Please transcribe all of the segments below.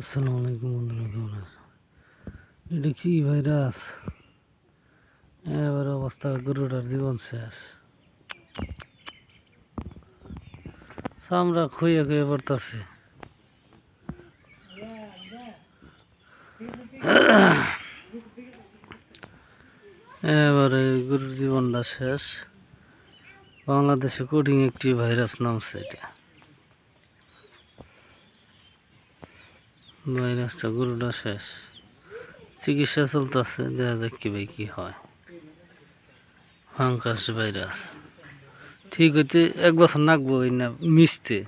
আসসালামু আলাইকুম বন্ধুরা, কেমন আছো এটা কি ভাইরাস? এবার অবস্থা, গরুটার জীবন শেষ। চামড়া খুঁয়ে খুঁয়ে পড়তেছে। এবারে গরুর জীবনটা শেষ। বাংলাদেশে কঠিন একটি ভাইরাস নামছে এটা। ভাইরাসটা গরুটা শেষ। চিকিৎসা চলতেছে, দেখা যাক কি ভাই কী হয়। Fungus virus. ঠিক হইতে এক বছর নাকবো ওই না মিশতে।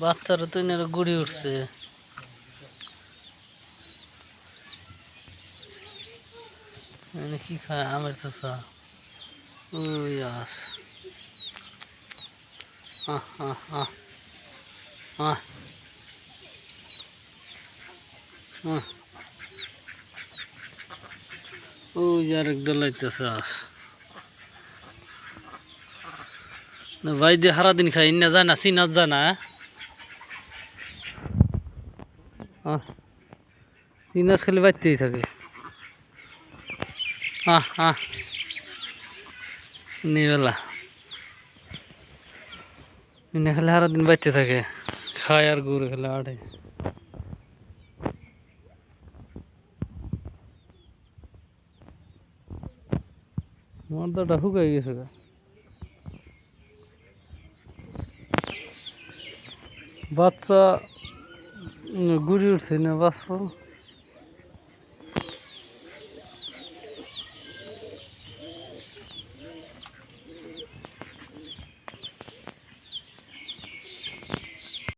বাচ্চারা তো এনারা গড়ি উঠছে। কি খায়? আমের চাষা। ওই আস আহ আহ আহ আহ আহ ওই যে আরেক দল আইতেছে আস না ভাই দিয়ে সারাদিন খাই না যায় না চিনাত যায় না আহ চিনাস খালি বাড়তেই থাকে আহ আহ নিবেলা এনে খালি সারাদিন বাড়তে থাকে, খায় আর গুড় খেলে আড়ে। মর্দাটা শুকাই গেছে বাচ্চা গুড়ি উঠছে না, বাঁচবো?